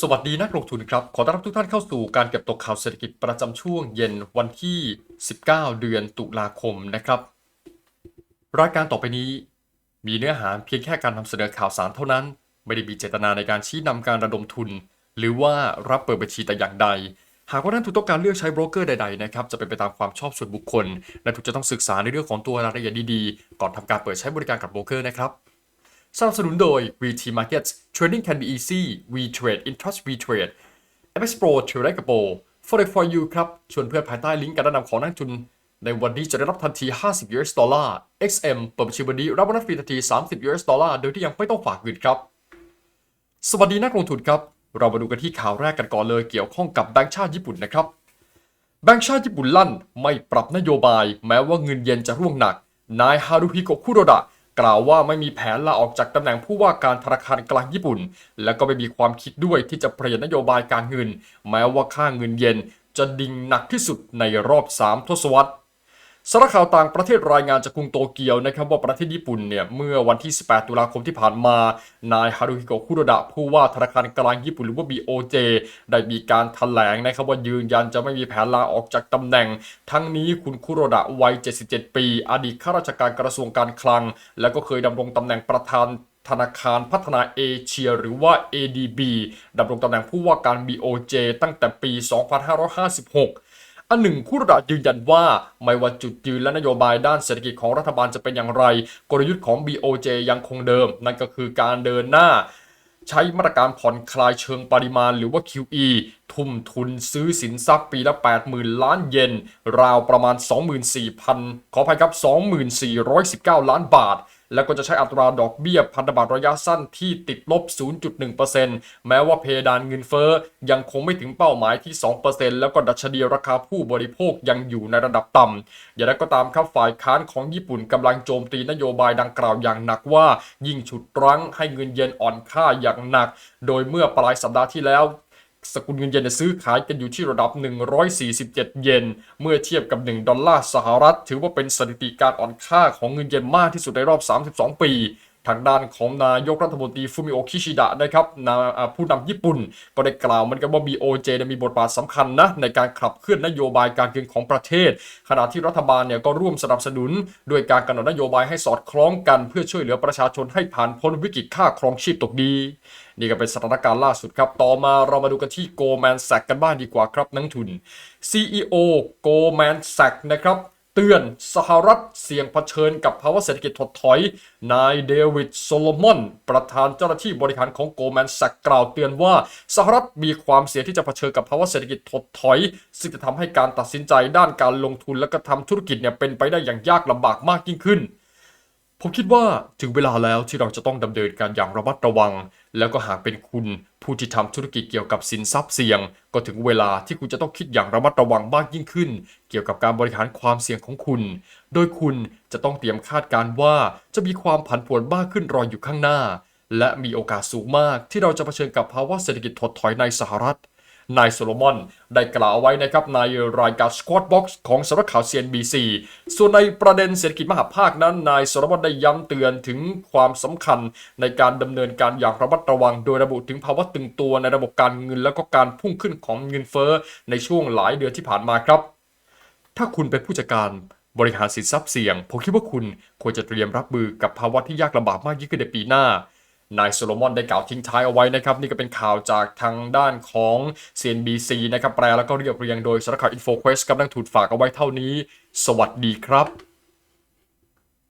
สวัสดีนักลงทุนครับ ขอต้อนรับทุกท่านเข้าสู่การเก็บตกข่าวเศรษฐกิจประจำช่วงเย็นวันที่ 19 เดือนตุลาคมนะครับ รายการต่อไปนี้ มีเนื้อหาเพียงแค่การนำเสนอข่าวสารเท่านั้น ไม่ได้มีเจตนาในการชี้นำการระดมทุน หรือว่ารับเปิดบัญชีแต่อย่างใด หากว่าท่านถูกต้องการเลือกใช้โบรกเกอร์ใดๆนะครับจะเป็นไปตามความชอบส่วนบุคคล และถูกจะต้องศึกษาในเรื่องของตัวรายละเอียดดีๆ ก่อนทำการเปิดใช้บริการกับโบรกเกอร์นะครับ สนับสนุนโดย VT Markets Trading can be easy We trade in trust we trade MX Pro เทรดได้กับโป Forex for you ครับ ชวนเพื่อนภายใต้ลิงก์การแนะนำของนักทุน ในวันนี้จะได้รับทันที 50 US ดอลลาร์ XM เปิดบัญชีวันนี้รับโบนัสฟรีทันที 30 US ดอลลาร์ โดยที่ยังไม่ต้องฝากเงินครับ สวัสดีนักลงทุนครับ เรามาดูกันที่ข่าวแรกกันก่อนเลยเกี่ยวข้องกับแบงก์ชาติญี่ปุ่นนะครับ แบงก์ชาติญี่ปุ่นลั่นไม่ปรับนโยบาย แม้ว่าเงินเยนจะร่วงหนัก นายฮารุฮิโกะคุโรดะ กล่าวว่าไม่มีแผนลาออกจากตำแหน่งผู้ว่าการธนาคารกลางญี่ปุ่น และก็ไม่มีความคิดด้วยที่จะเปลี่ยนนโยบายการเงิน แม้ว่าค่าเงินเยนจะดิ่งหนักที่สุดในรอบ 3 ทศวรรษ สารข่าวต่างประเทศรายงานจากกรุงโตเกียวนะครับว่าประเทศญี่ปุ่นเนี่ยเมื่อวันที่ 18 ตุลาคมที่ผ่านมา นายฮารุฮิโกะคุโรดะผู้ว่าธนาคารกลางญี่ปุ่นหรือว่า BOJ ได้มีการถแถลงนะครับว่ายืนยันจะไม่มีแผนลาออกจากตำแหน่ง ทั้งนี้คุณคุโรดะวัย 77 ปี อดีตข้าราชการกระทรวงการคลัง และก็เคยดำรงตำแหน่งประธานธนาคารพัฒนาเอเชียหรือว่า ADB ดำรงตำแหน่งผู้ว่าการ BOJ ตั้งแต่ปี 2556 อันหนึ่งคู่ระดับยืนยันว่า ไม่ว่าจุดยืนและนโยบายด้านเศรษฐกิจของรัฐบาลจะเป็นอย่างไร กลยุทธ์ของ BOJ ยังคงเดิม นั่นก็คือการเดินหน้า ใช้มาตรการผ่อนคลายเชิงปริมาณหรือว่า QE ทุ่มทุนซื้อสินทรัพย์ปีละ 80,000 ล้านเยนราวประมาณ 24,000 ขออภัยครับ 2419 ล้านบาท แล้วก็จะใช้อัตราดอกเบี้ยพันธบัตรระยะสั้นที่ติดลบ 0.1%แม้ว่าเพดานเงินเฟ้อยังคงไม่ถึงเป้าหมายที่ 2%แล้วก็ดัชนีราคาผู้บริโภคยังอยู่ในระดับต่ำอย่างไรก็ตามครับฝ่ายค้านของญี่ปุ่นกำลังโจมตีนโยบายดังกล่าวอย่างหนักว่า ยิ่งฉุดรั้งให้เงินเยนอ่อนค่าอย่างหนัก โดยเมื่อปลายสัปดาห์ที่แล้ว สกุลเงินเยนเนี่ยซื้อขายกันอยู่ที่ระดับ 147 เยน เมื่อเทียบกับ 1 ดอลลาร์สหรัฐ ถือว่าเป็นสถิติการอ่อนค่าของเงินเยนมากที่สุดในรอบ 32 ปี ทางด้านของนายกรัฐมนตรีฟูมิโอคิชิดะนะครับนาผู้นำญี่ปุ่นก็ได้กล่าวเหมันกันว่า BOJ มีบทบาทสำคัญนะในการขับเคลื่อนนโยบายการเงินของประเทศ ขณะที่รัฐบาลเนี่ยก็ร่วมสนับสนุนด้วยการกำหนดนโยบายให้สอดคล้องกัน เพื่อช่วยเหลือประชาชนให้ผ่านพ้นวิกฤตค่าครองชีพตกดีนี่ก็เป็นสถานการณ์ล่าสุดครับ ต่อมาเรามาดูกันที่ Goldman Sachs กันบ้างดีกว่าครับนักทุน CEO Goldman Sachs นะครับ เตือนสหรัฐเสี่ยงเผชิญกับภาวะเศรษฐกิจถดถอย นายเดวิดโซโลมอน ประธานเจ้าหน้าที่บริหารของโกลแมนสักกล่าวเตือนว่า สหรัฐมีความเสี่ยงที่จะเผชิญกับภาวะเศรษฐกิจถดถอย ซึ่งจะทำให้การตัดสินใจด้านการลงทุนและกระทำธุรกิจเนี่ยเป็นไปได้อย่างยากลำบากมากยิ่งขึ้น ผมคิดว่าถึงเวลาแล้วที่เราจะต้องดำเนินการอย่างระมัดระวัง แล้วก็หากเป็นคุณผู้ที่ทำธุรกิจเกี่ยวกับสินทรัพย์เสี่ยง ก็ถึงเวลาที่คุณจะต้องคิดอย่างระมัดระวังมากยิ่งขึ้น เกี่ยวกับการบริหารความเสี่ยงของคุณ โดยคุณจะต้องเตรียมคาดการณ์ว่าจะมีความผันผวนมากขึ้นรออยู่ข้างหน้า และมีโอกาสสูงมากที่เราจะเผชิญกับภาวะเศรษฐกิจถดถอยในสหรัฐ นายโซโลมอน ได้กล่าวไว้นะครับในรายการ Squad Box ของสำนักข่าว CNBC ส่วนในประเด็นเศรษฐกิจมหาภาคนั้น นายโซโลมอนได้ย้ำเตือนถึงความสำคัญในการดำเนินการอย่างระมัดระวัง โดยระบุถึงภาวะตึงตัวในระบบการเงินแล้วก็การพุ่งขึ้นของเงินเฟ้อในช่วงหลายเดือนที่ผ่านมาครับ ถ้าคุณเป็นผู้จัดการบริหารสินทรัพย์เสี่ยง ผมคิดว่าคุณควรจะเตรียมรับมือกับภาวะที่ยากลำบากมากยิ่งขึ้นในปีหน้า นายโซโลมอนได้กล่าวทิ้งท้ายเอาไว้นะครับ นี่ก็เป็นข่าวจากทางด้านของ CNBC นะครับ แปลแล้วก็เรียบเรียงโดยสารข่าว InfoQuest กับนักถูกฝากเอาไว้เท่านี้ สวัสดีครับ